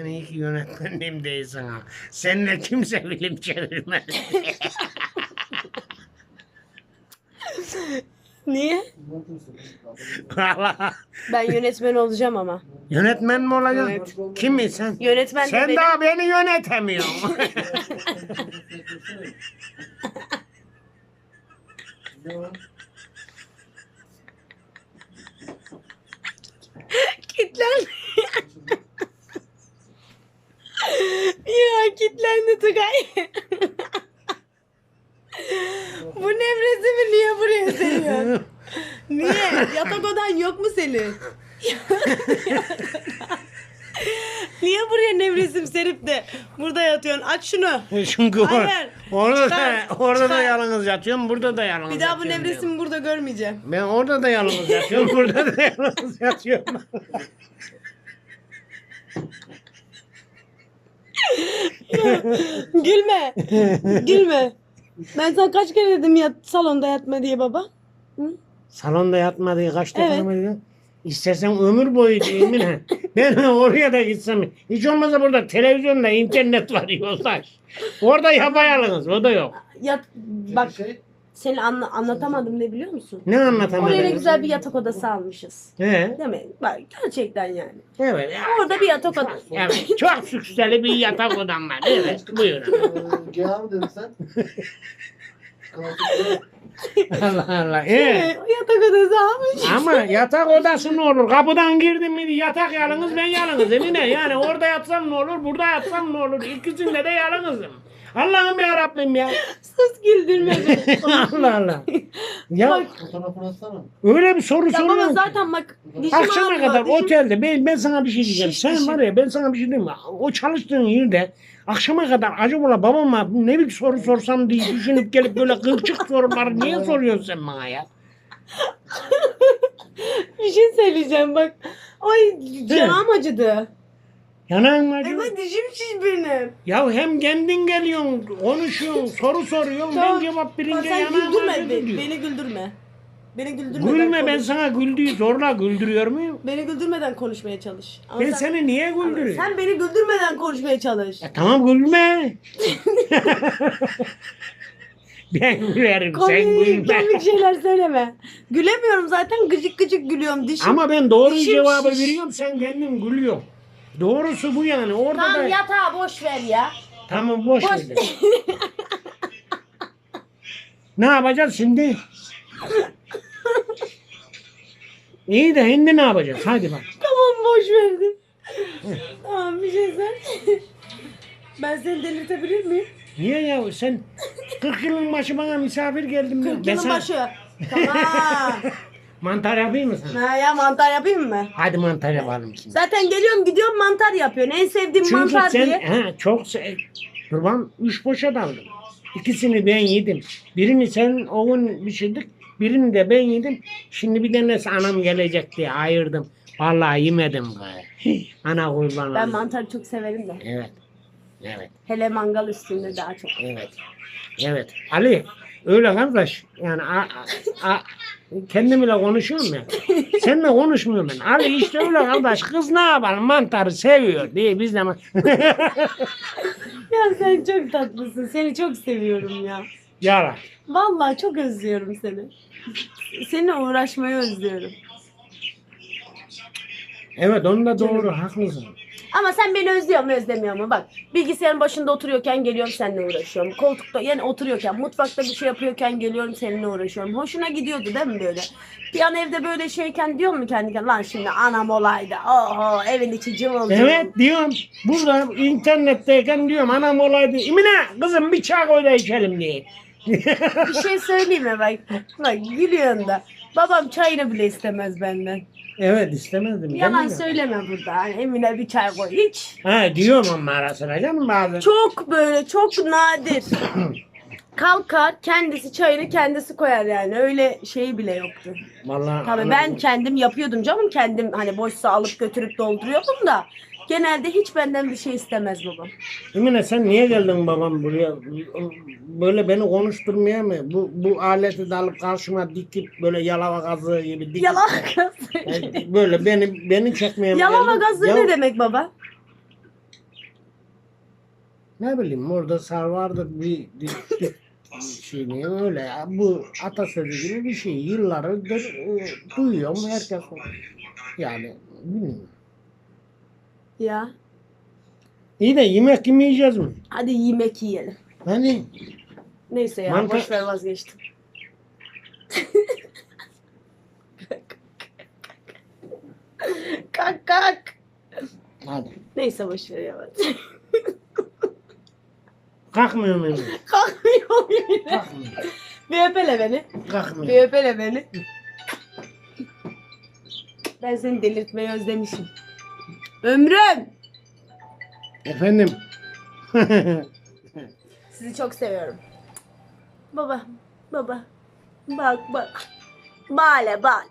Sen iyi ki yönetmenim değilsin ha. Seninle kimse film çevirmez. Niye? Valla. Ben yönetmen olacağım ama. Yönetmen mi olacaksın? Evet. Kim mi sen? Yönetmen de Sen benim. daha beni yönetemiyorsun. Kitlen. ya kitlendi Tugay. Bu nevresimi niye buraya seriyorsun? Niye? Yatak odan yok mu senin? niye buraya nevresim serip de burada yatıyorsun? Aç şunu. Çünkü or- Hayır. orada da, Çıkar, orada da çıkar. yalnız yatıyorum, burada da yalnız Bir daha bu yatıyorum nevresimi burada görmeyeceğim. diyorum. Ben orada da yalnız yatıyorum, burada da yalnız yatıyorum. Gülme. Gülme. Ben sana kaç kere dedim yat, salonda yatma diye baba. Hı? Salonda yatma diye kaç defa Evet. mı dedim? İstersen ömür boyu diyeyim mi? ben oraya da gitsem. Hiç olmazsa burada televizyonda internet var yoldaş. Orada yapayalnız, o da yok. Yat, bak seni anla, anlatamadım ne biliyor musun? Ne anlatamadın? Oraya güzel bir yatak odası almışız. He, Değil mi? Bak gerçekten yani. evet. Ya, Orada bir yatak odası. evet. Çok sükseli bir yatak odam var. Evet, buyurun. Gel abi dedin sen. Kalkıp Allah Allah. Evet, Evet. o yatak odası almış. Ama yatak odası ne olur? Kapıdan girdim mi yatak yalnız ben yalnız Emine. Yani orada yatsam ne olur, burada yatsam ne olur? İkisinde de yalnızım. Allah'ım ya Rabbim ya. Sus güldürme beni. Allah Allah. Ya Bak, fotoğrafını atsana. öyle bir soru ya baba soruyorsun. ki. zaten bak dişim Akşama ağrıyor, kadar dişim- otelde ben, ben sana bir şey diyeceğim. Şiş, Sen şiş. var ya ben sana bir şey diyeyim mi? O çalıştığın yerde akşama kadar acaba babama ne bir soru sorsam diye düşünüp gelip böyle kılçık soruları niye soruyorsun sen bana ya? Bir şey söyleyeceğim bak. Ay canım acıdı. Yanağın mı acıyor? Evet dişim şiş benim. Ya hem kendin geliyorsun, konuşuyorsun, soru soruyorsun. Tamam. Ben cevap Bak verince sen yanağım güldürme beni, diyor. beni güldürme. Beni güldürmeden Gülme ben konuş. sana güldüğü zorla güldürüyor muyum? Beni güldürmeden konuşmaya çalış. Ama Ben sen, seni niye ama güldürüyorum? sen beni güldürmeden konuşmaya çalış. Ya tamam gülme. ben gülerim sen Komik, gülme. komik şeyler söyleme. Gülemiyorum zaten gıcık gıcık gülüyorum dişim. Ama ben doğru Dişim cevabı şiş. veriyorum sen kendin gülüyorsun. Doğrusu bu yani. Orada Tamam da... yatağı boş ver ya. Tamam boş, Boş. ver. ne yapacağız şimdi? İyi de şimdi ne yapacağız? Hadi bak. tamam boş verdim. tamam bir şey söyle. ben seni delirtebilir miyim? Niye ya sen 40 yılın başı bana misafir geldim. 40 Ben yılın başı. Tamam. Mantar yapayım mı sana? ha, ya mantar yapayım mı? Hadi mantar yapalım şimdi. Zaten geliyorum gidiyorum mantar yapıyorsun. En sevdiğim Çünkü mantar sen diye. he, çok se- kurban üç poşet aldım. İkisini ben yedim. Birini sen o gün pişirdik. Birini de ben yedim. Şimdi bir tanesi anam gelecek diye ayırdım. Vallahi yemedim gayrı. Ana kurban Ben olayım. mantarı çok severim de. Evet. Evet. Hele mangal üstünde daha çok. Evet. Evet. Ali öyle kardeş. Yani a, a, a, kendimle konuşuyorum ya. Seninle konuşmuyorum ben. Ali işte öyle kardeş. Kız ne yapalım mantarı seviyor diye biz de Ya sen çok tatlısın. Seni çok seviyorum ya. Yara. Vallahi çok özlüyorum seni. Seninle uğraşmayı özlüyorum. Evet onu da doğru haklısın. Ama sen beni özlüyor mu özlemiyor mu? Bak bilgisayarın başında oturuyorken geliyorum seninle uğraşıyorum. Koltukta yani oturuyorken mutfakta bir şey yapıyorken geliyorum seninle uğraşıyorum. Hoşuna gidiyordu değil mi böyle? Bir an evde böyle şeyken diyor mu kendi kendine lan şimdi anam olaydı. Oho evin içi cıvıl cıvıl. Evet diyorum. Burada internetteyken diyorum anam olaydı. İmine kızım bir çay koy da içelim diye. Bir şey söyleyeyim mi bak. Bak gülüyorsun da. Babam çayını bile istemez benden. Evet istemezdim. değil Yalan mi? söyleme burada. Hani Emine bir çay koy. Hiç. Ha diyorum ama arasına canım bazen. Çok böyle çok nadir. Kalkar kendisi çayını kendisi koyar yani. Öyle şeyi bile yoktu. Vallahi Tabii anam- ben kendim yapıyordum canım. Kendim hani boşsa alıp götürüp dolduruyordum da. Genelde hiç benden bir şey istemez babam. Emine sen niye geldin babam buraya? Böyle beni konuşturmaya mı? Bu bu aleti de alıp karşıma dikip böyle yalava gazı gibi dikip Yalava gazı. Yani böyle beni beni çekmeye mi geldin? gazı ne demek baba? Ne bileyim orada sar vardır bir, bir, şey ne öyle ya. Bu atasözü gibi bir şey. Yıllardır e, duyuyorum herkes. Yani bilmiyorum. Ya. İyi de yemek yemeyeceğiz mi? Hadi yemek yiyelim. Hani Neyse ya Mantar- boş ver vazgeçtim. kalk kalk. hadi. Neyse boş ver ya. Kalkmıyor muyum? Kalkmıyorum yine. Kalkmıyor. Bir öpele beni. Bir Kalkmıyor. öpele beni. Ben seni delirtmeyi özlemişim. Ömrüm. Efendim. Sizi çok seviyorum. Baba. Baba. Bak bak. Bale bale.